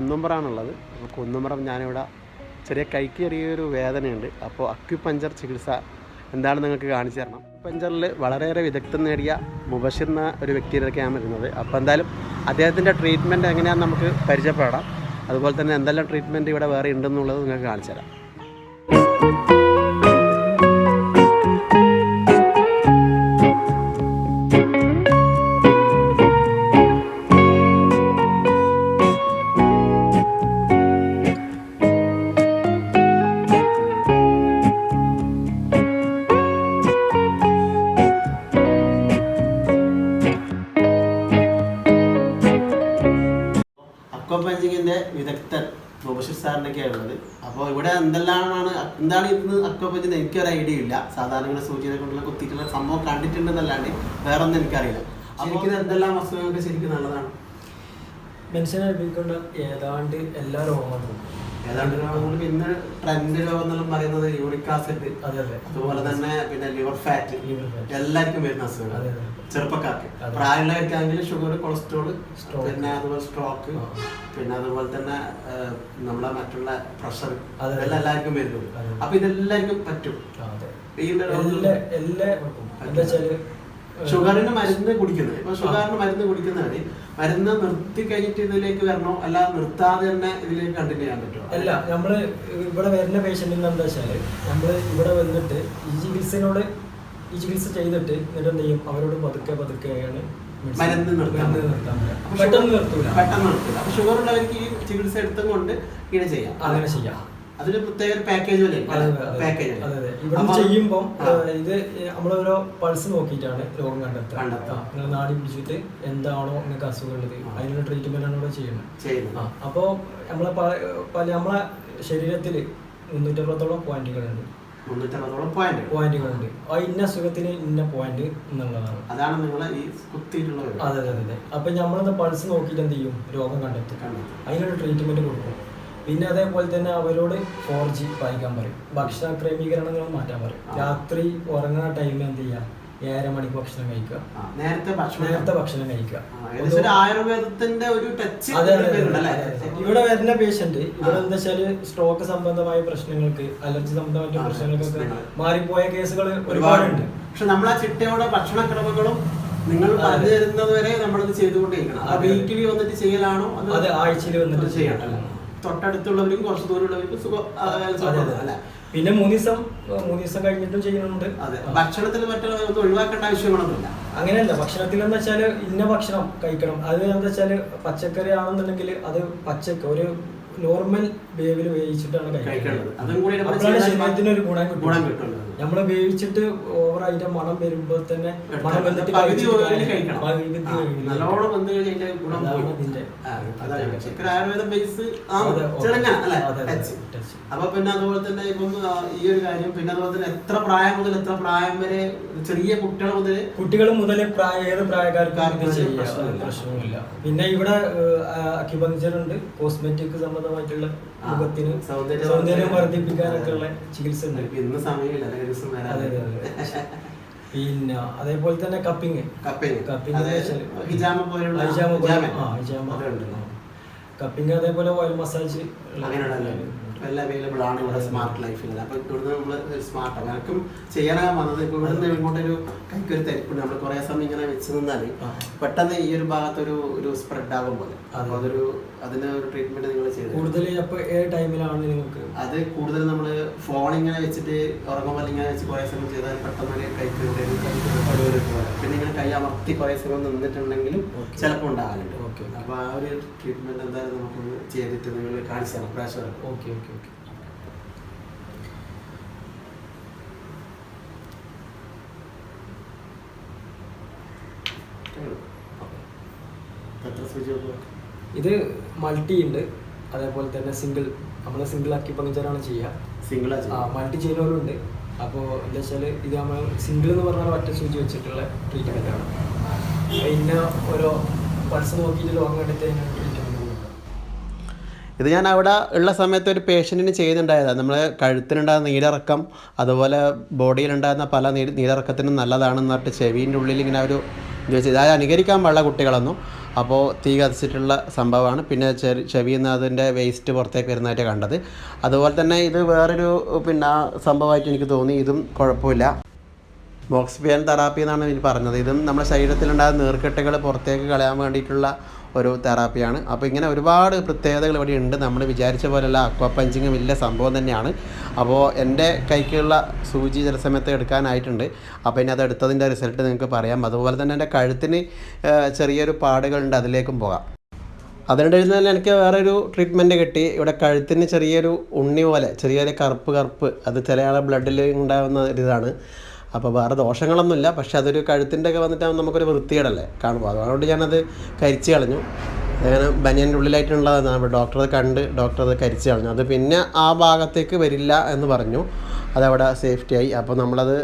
കുന്നുംപുറാണുള്ളത് അപ്പോൾ കുന്നുംപുറം ഞാനിവിടെ ചെറിയ കൈക്ക് ചെറിയൊരു വേദനയുണ്ട്. അപ്പോൾ അക്യുപഞ്ചർ ചികിത്സ എന്താണ് നിങ്ങൾക്ക് കാണിച്ചു തരണം. പഞ്ചറിൽ വളരെയേറെ വിദഗ്ധം നേടിയ മുബഷിർ എന്ന ഒരു വ്യക്തിയിലൊക്കെയാണ് വരുന്നത്. അപ്പോൾ എന്തായാലും അദ്ദേഹത്തിന്റെ ട്രീറ്റ്മെന്റ് എങ്ങനെയാണെന്ന് നമുക്ക് പരിചയപ്പെടാം. അതുപോലെ തന്നെ എന്തെല്ലാം ട്രീറ്റ്മെന്റ് ഇവിടെ വേറെ ഉണ്ടെന്നുള്ളത് നിങ്ങൾക്ക് കാണിച്ചു തരാം. സാറിനൊക്കെയാണ് ഉള്ളത്. അപ്പോൾ ഇവിടെ എന്തെല്ലാമാണ് എന്താണ് ഇന്ന് അക്വ എനിക്കൊരു ഐഡിയ ഇല്ല. സാധാരണ സൂചിനെ കൊണ്ടുള്ള കുത്തിയിട്ടുള്ള സംഭവം കണ്ടിട്ടുണ്ടെന്നല്ലാണ്ട് വേറൊന്നും എനിക്കറിയില്ല. അപ്പോൾ എന്തെല്ലാം വസ്തുക്കൾക്ക് ശരിക്കും നല്ലതാണ്? മനുഷ്യനെ അനുഭവിക്കുന്ന ഏതാണ്ട് എല്ലാ രോഗങ്ങളും ഏതാണ്ട് രോഗങ്ങൾ പിന്നെ ട്രെൻഡ് രോഗം എന്നെല്ലാം പറയുന്നത് യൂറിക് ആസിഡ് അതെ അതെ. അതുപോലെ തന്നെ പിന്നെ ലിവർ ഫാറ്റ് എല്ലാവർക്കും വരുന്ന അസുഖങ്ങൾ. അതെ. ചെറുപ്പക്കാർക്ക്. പ്രായമുള്ളവർക്കാണെങ്കിൽ ഷുഗർ കൊളസ്ട്രോൾ പിന്നെ അതുപോലെ സ്ട്രോക്ക് പിന്നെ അതുപോലെ തന്നെ നമ്മളെ മറ്റുള്ള പ്രഷർ അതെല്ലാം എല്ലാവർക്കും വരുന്നത്. അപ്പൊ ഇതെല്ലാവർക്കും പറ്റും. എല്ലാ എല്ലാവർക്കും എന്താ വെച്ചാൽ ഷുഗറിന് മരുന്ന് കുടിക്കുന്നത്. ഇപ്പൊ ഷുഗറിന് മരുന്ന് കുടിക്കുന്നവര് മരുന്ന് നിർത്തി കഴിഞ്ഞിട്ട് ഇതിലേക്ക് വരണോ? അല്ല നിർത്താതെ തന്നെ ഇതിലേക്ക് കണ്ടിന്യൂ ചെയ്യാൻ പറ്റുമോ? അല്ല നമ്മൾ ഇവിടെ വരുന്ന പേഷ്യന്റിന് എന്താ വെച്ചാൽ നമ്മൾ ഇവിടെ വന്നിട്ട് ഈ ചികിത്സയോട് ഈ ചികിത്സ ചെയ്തിട്ട് എന്നിട്ട് എന്ത് ചെയ്യും? അവരോട് പതുക്കെ പതുക്കെയാണ് മരുന്ന് നിർത്താൻ പെട്ടെന്ന് നിർത്തൂല. പെട്ടെന്ന് നിർത്തൂല. അപ്പൊ ഷുഗർ ഉള്ളവർക്ക് ഈ ചികിത്സ എടുത്തും കൊണ്ട് ഇങ്ങനെ ചെയ്യാം. അങ്ങനെ ചെയ്യാം. അതിന് പ്രത്യേക ഒരു പാക്കേജ് പോലെ. പാക്കേജ്. ഇവിടെ ചെയ്യുമ്പോൾ ഇത് നമ്മളോരോ പൾസ് നോക്കിയിട്ടാണ് രോഗം കണ്ടെത്തുക. നിങ്ങൾ നാടി പിടിച്ചിട്ട് എന്താണോ നിങ്ങൾക്ക് അസുഖം ഉള്ളത്. അതിനുള്ള ട്രീറ്റ്മെന്റ് ആണ് ഇവിടെ ചെയ്യുന്നത്. അപ്പോൾ നമ്മളെ പല നമ്മളെ ശരീരത്തിൽ മുന്നൂറ്ററുപത്തോളം പോയിന്റുകളുണ്ട്. പോയിന്റുകളുണ്ട്. ആ ഇന്ന അസുഖത്തിന് ഇന്ന പോയിന്റ് എന്നുള്ളതാണ്. അതാണ് നിങ്ങളെ ഈ കുത്തിയിട്ടുള്ള അതെ അതെ അതെ. അപ്പൊ നമ്മളത് പൾസ് നോക്കിയിട്ട് എന്ത് ചെയ്യും? രോഗം കണ്ടെത്തും. അതിനൊരു ട്രീറ്റ്മെന്റ് കൊടുക്കും. പിന്നെ അതേപോലെ തന്നെ അവരോട് ഫോർ ജി വായിക്കാൻ പറയും. ഭക്ഷണ ക്രമീകരണങ്ങൾ മാറ്റാൻ പറയും. രാത്രി ഉറങ്ങുന്ന ടൈമിൽ എന്ത് ചെയ്യുക ഏഴര മണിക്ക് ഭക്ഷണം കഴിക്കുക. നേരത്തെ ഭക്ഷണം നേരത്തെ ഭക്ഷണം കഴിക്കുക. ആയുർവേദത്തിന്റെ ഒരു ടച്ച്? ഇവിടെ വരുന്ന പേഷ്യന്റ് ഇവിടെ. എന്താ വെച്ചാൽ സ്ട്രോക്ക് സംബന്ധമായ പ്രശ്നങ്ങൾക്ക് അലർജി സംബന്ധമായ പ്രശ്നങ്ങൾക്ക് പ്രശ്നങ്ങൾക്കൊക്കെ പ്രശ്നങ്ങൾ. മാറിപ്പോയ കേസുകൾ ഒരുപാടുണ്ട്. പക്ഷെ നമ്മൾ ആ ചിട്ടയോടെ ഭക്ഷണക്രമങ്ങളും നിങ്ങൾ പറഞ്ഞു തരുന്നത് വരെ നമ്മളത് ചെയ്തുകൊണ്ടിരിക്കണം. വീക്കിലി വന്നിട്ട് ചെയ്യലാണോ? അത് ആഴ്ചയിൽ വന്നിട്ട് ചെയ്യണം. തൊട്ടടുത്തുള്ളവരും കുറച്ച് ദൂരമുള്ളവർക്കും സുഖം. അല്ലേ? പിന്നെ മൂന്ന് ദിവസം മൂന്ന് ദിവസം കഴിഞ്ഞിട്ടും ചെയ്യുന്നുണ്ട്. അതെ. ഭക്ഷണത്തിൽ മറ്റുള്ള ഒഴിവാക്കേണ്ട ആവശ്യങ്ങളൊന്നുമില്ല അങ്ങനെയല്ല ഭക്ഷണത്തിൽ എന്താ വെച്ചാൽ ഇന്ന ഭക്ഷണം കഴിക്കണം. അത് എന്താ വെച്ചാൽ പച്ചക്കറി ആണെന്നുണ്ടെങ്കിൽ അത് പച്ചക്ക ഒരു നോർമൽ വേവിൽ വേവിച്ചിട്ടാണ് കഴിക്കേണ്ടത്. അതും കൂടി ശരീരത്തിന് ഒരു ഗുണം കിട്ടും നമ്മൾ വേവിച്ചിട്ട് ഓവർ അതിന്റെ മണം വരുമ്പോൾ തന്നെ മണം വന്നിട്ട് നല്ലോണം കഴിഞ്ഞാൽ ഗുണം ആയുർവേദ ബേസ്. അപ്പൊ പിന്നെ അതുപോലെ തന്നെ ഇപ്പം ഈ ഒരു കാര്യം പിന്നെ അതുപോലെ തന്നെ എത്ര പ്രായം മുതൽ എത്ര പ്രായം വരെ ചെറിയ കുട്ടികൾ മുതൽ കുട്ടികൾ മുതൽ ഏത് പ്രായക്കാർക്കാർക്കും പ്രശ്നമില്ല. പിന്നെ ഇവിടെ അക്യുപങ്ചർ ഉണ്ട്. കോസ്മെറ്റിക് സംബന്ധമായിട്ടുള്ള മുഖത്തിന് സൗന്ദര്യം വർദ്ധിപ്പിക്കാനൊക്കെ ഉള്ള ചികിത്സ ഉണ്ട്. ഇന്ന് സമയമില്ല. പിന്നെ അതേപോലെ തന്നെ കപ്പിങ് കപ്പിങ്. കപ്പിങ് അതേപോലെ ഓയിൽ മസാജ് അങ്ങനെയുള്ള എല്ലാം അവൈലബിൾ ആണ് ഇവിടെ സ്മാർട്ട് ലൈഫിൽ അപ്പോൾ ഇവിടുന്ന് നമ്മൾ സ്മാർട്ട് അങ്ങനെയൊക്കെ ചെയ്യാനാകാൻ വന്നത് ഇപ്പൊ ഇവിടുന്ന് ഇങ്ങോട്ടൊരു കൈക്കൊരു തരിപ്പുണ്ട് നമ്മൾ കുറേ സമയം ഇങ്ങനെ വെച്ച് നിന്നാൽ. പെട്ടെന്ന് ഈ ഒരു ഭാഗത്തൊരു ഒരു സ്പ്രെഡ് ആകും പോലെ. അപ്പൊ അതൊരു അതിന് ഒരു ട്രീറ്റ്മെന്റ് നിങ്ങൾ ചെയ്തു കൂടുതൽ അപ്പോൾ ടൈമിലാണ് നിങ്ങൾക്ക്? അത് കൂടുതൽ നമ്മൾ ഫോൺ ഇങ്ങനെ വെച്ചിട്ട് ഉറങ്ങുമ്പോൾ ഇങ്ങനെ വെച്ച് കുറേ സമയം ചെയ്താൽ പെട്ടെന്ന് ഒരു കൈക്ക് പിന്നെ ഇങ്ങനെ കൈ അമർത്തി കുറേ സമയം നിന്നിട്ടുണ്ടെങ്കിലും. ചിലപ്പോൾ ഉണ്ടാകാറുണ്ട്. Okay, okay. അപ്പൊ ആ ഒരു ട്രീറ്റ്മെന്റ് എന്തായാലും നമുക്ക് ചെയ്തിട്ട് നിങ്ങൾ കാണിച്ചു തരാം. പ്രേക്ഷകർക്ക് ഓക്കെ ഓക്കെ ഓക്കെ ഇത് മൾട്ടി ഉണ്ട്. അതേപോലെ തന്നെ സിംഗിൾ നമ്മൾ സിംഗിൾ ആക്കി പങ്കുചാരാണ് ചെയ്യുക സിംഗിൾ ആ മൾട്ടി ചെയ്യുന്നവരും ഉണ്ട്. അപ്പോൾ എന്താ വെച്ചാൽ ഇത് നമ്മൾ സിംഗിൾ എന്ന് പറഞ്ഞാൽ ഒറ്റ സൂചി വെച്ചിട്ടുള്ള ട്രീറ്റ്മെന്റ് ആണ്. പിന്നെ ഓരോ പൾസ് ഇത് ഞാൻ അവിടെ ഉള്ള സമയത്ത് ഒരു പേഷ്യന്റിന് ചെയ്യുന്നുണ്ടായതാണ് നമ്മൾ കഴുത്തിനുണ്ടാകുന്ന നീരിറക്കം അതുപോലെ ബോഡിയിലുണ്ടാകുന്ന പല നീ നീരിറക്കത്തിനും നല്ലതാണെന്ന് പറഞ്ഞിട്ട് ചെവീന്റെ ഉള്ളിൽ ഇങ്ങനെ ഒരു ചോദിച്ചത് അത് അനുകരിക്കാൻ പാടില്ല കുട്ടികളൊന്നും. അപ്പോൾ തീ കത്തിച്ചിട്ടുള്ള സംഭവമാണ്. പിന്നെ ചെറി ചെവിയിൽ നിന്ന് അതിന്റെ വേസ്റ്റ് പുറത്തേക്ക് വരുന്നതായിട്ട് കണ്ടത്. അതുപോലെ തന്നെ ഇത് വേറൊരു പിന്നെ സംഭവമായിട്ട് എനിക്ക് തോന്നി. ഇതും കുഴപ്പമില്ല. മോക്സിഫിയൻ തെറാപ്പി എന്നാണ് ഇനി പറഞ്ഞത്. ഇതും നമ്മുടെ ശരീരത്തിലുണ്ടാകുന്ന നീർക്കെട്ടുകൾ പുറത്തേക്ക് കളയാൻ വേണ്ടിയിട്ടുള്ള ഒരു തെറാപ്പിയാണ് അപ്പോൾ ഇങ്ങനെ ഒരുപാട് പ്രത്യേകതകൾ ഇവിടെ ഉണ്ട്. നമ്മൾ വിചാരിച്ച പോലെയുള്ള അക്വാ പഞ്ചിങ്ങും വലിയ സംഭവം തന്നെയാണ്. അപ്പോൾ എന്റെ കൈക്കുള്ള സൂചി ചില സമയത്ത് എടുക്കാനായിട്ടുണ്ട്. അപ്പോൾ ഇനി അത് എടുത്തതിന്റെ റിസൾട്ട് നിങ്ങൾക്ക് പറയാം. അതുപോലെ തന്നെ എന്റെ കഴുത്തിന് ചെറിയൊരു പാടുകളുണ്ട്. അതിലേക്കും പോകാം. അതിനിടയിൽ തന്നെ എനിക്ക് വേറൊരു ട്രീറ്റ്മെന്റ് കിട്ടി. ഇവിടെ കഴുത്തിന് ചെറിയൊരു ഉണ്ണി പോലെ ചെറിയൊരു കറുപ്പ് കറുപ്പ്. അത് ചില ആളെ ബ്ലഡിൽ ഉണ്ടാകുന്ന ഒരു ഇതാണ് അപ്പോൾ വേറെ ദോഷങ്ങളൊന്നുമില്ല. പക്ഷെ അതൊരു കഴുത്തിന്റെ ഒക്കെ വന്നിട്ട് നമുക്കൊരു വൃത്തികേടല്ലേ കാണുമ്പോൾ. അതുകൊണ്ട് ഞാനത് കരിച്ച് കളഞ്ഞു. അങ്ങനെ ബനിയന്റെ ഉള്ളിലായിട്ടുള്ളതാണ്. അപ്പോൾ ഡോക്ടറെ കണ്ട് ഡോക്ടർ അത് കരിച്ച് കളഞ്ഞു. അത് പിന്നെ ആ ഭാഗത്തേക്ക് വരില്ല എന്ന് പറഞ്ഞു. അതവിടെ സേഫ്റ്റി ആയി അപ്പോൾ നമ്മളത്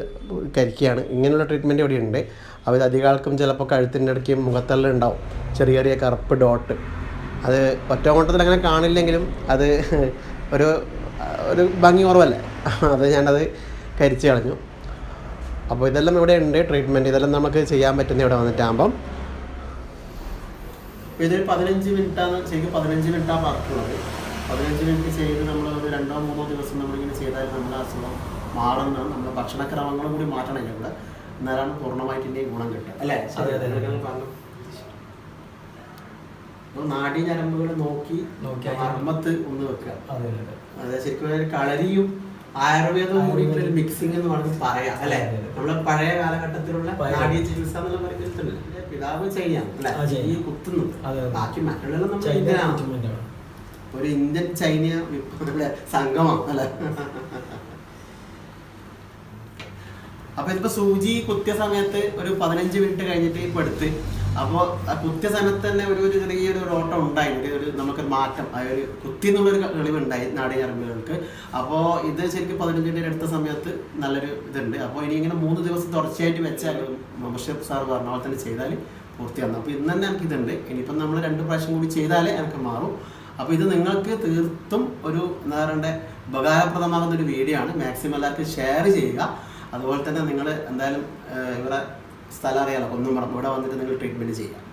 കരിക്കുകയാണ്. ഇങ്ങനെയുള്ള ട്രീറ്റ്മെന്റ് ഇവിടെ ഉണ്ട് അപ്പോൾ അധികാൾക്കും ചിലപ്പോൾ കഴുത്തിന്റെ ഇടയ്ക്ക് മുഖത്തെല്ലാം ഉണ്ടാവും. ചെറിയ ചെറിയ കറുപ്പ് ഡോട്ട്. അത് ഒറ്റ ഓട്ടത്തിൽ അങ്ങനെ കാണില്ലെങ്കിലും അത് ഒരു ഒരു ഭംഗി കുറവല്ലേ? അത് ഞാനത് കരിച്ച് കളഞ്ഞു. അപ്പോൾ ഇതെല്ലാം ഇവിടെ ഉണ്ട്. ട്രീറ്റ്മെന്റ് ഇതെല്ലാം നമുക്ക് ചെയ്യാൻ പറ്റുന്ന ഇവിടെ വന്നിട്ടാകുമ്പം. ഇതൊരു പതിനഞ്ച് മിനിറ്റാണ് ശരിക്കും പതിനഞ്ച് മിനിറ്റാണ് പറഞ്ഞിട്ടുള്ളത് പതിനഞ്ച് മിനിറ്റ് ചെയ്ത് നമ്മൾ ഒരു രണ്ടോ മൂന്നോ ദിവസം നമ്മളിങ്ങനെ ചെയ്താൽ നമ്മുടെ അസുഖം മാറുന്ന നമ്മുടെ ഭക്ഷണക്രമങ്ങളും കൂടി മാറ്റണം ഇതിന്റെ എന്നാലാണ് പൂർണമായിട്ട് ഇതിന്റെ ഗുണം കിട്ടുക. അല്ലേ? നാടി ഞരമ്പുകൾ നോക്കി നോക്കി അർമ്മത്ത് ഒന്ന് വെക്കുക. അതെ അതെ ശരിക്കും കളരിയും ആയുർവേദവും കൂടി ഒരു മിക്സിംഗ് എന്ന് വേണമെങ്കിൽ പറയാം അല്ലെ. നമ്മളെ പഴയ കാലഘട്ടത്തിലുള്ള നാടിയ ചികിത്സ എന്നുള്ള പറയുന്നത് പിതാവ് ചെയ്യാം അല്ലെ? ഈ കുത്തുന്നു. ബാക്കി മറ്റുള്ള നമ്മൾ ഇന്ത്യനാണ് ഒരു ഇന്ത്യൻ ചൈന സംഘമാണ് അല്ലെ? അപ്പൊ ഇതിപ്പോ സൂചി കുത്തിയ സമയത്ത് ഒരു പതിനഞ്ച് മിനിറ്റ് കഴിഞ്ഞിട്ട് ഇപ്പൊ എടുത്ത് അപ്പോൾ ആ കുത്തിയ സ്ഥലത്ത് തന്നെ ഒരു ഒരു ചെറിയൊരു ഓട്ടം ഉണ്ടായി. ഒരു ഒരു നമുക്കൊരു മാറ്റം ആ ഒരു കുത്തി എന്നുള്ളൊരു കളിവുണ്ടായി നാടി ഞരമ്പുകൾക്ക്. അപ്പോൾ ഇത് ശരിക്കും പതിനഞ്ചിന്റെ അടുത്ത സമയത്ത് നല്ലൊരു ഇതുണ്ട്. അപ്പോൾ ഇനി ഇങ്ങനെ മൂന്ന് ദിവസം തുടർച്ചയായിട്ട് വെച്ചാൽ മുബഷീർ സാർ പറഞ്ഞ പോലെ തന്നെ ചെയ്താൽ പൂർത്തിയാകുന്നു അപ്പോൾ ഇന്ന് തന്നെ എനിക്കിതുണ്ട് ഇനിയിപ്പം നമ്മൾ രണ്ട് പ്രാവശ്യം കൂടി ചെയ്താലേ എനിക്ക് മാറും. അപ്പോൾ ഇത് നിങ്ങൾക്ക് തീർത്തും ഒരു എന്താ പറയണ്ടേ ഉപകാരപ്രദമാകുന്ന ഒരു വീഡിയോ ആണ്. മാക്സിമം എല്ലാവർക്കും ഷെയർ ചെയ്യുക. അതുപോലെ തന്നെ നിങ്ങൾ എന്തായാലും ഇവിടെ സ്ഥലം അറിയാലോ. ഒന്നും ഇവിടെ വന്നിട്ട് നിങ്ങൾ ട്രീറ്റ്മെന്റ് ചെയ്യുക.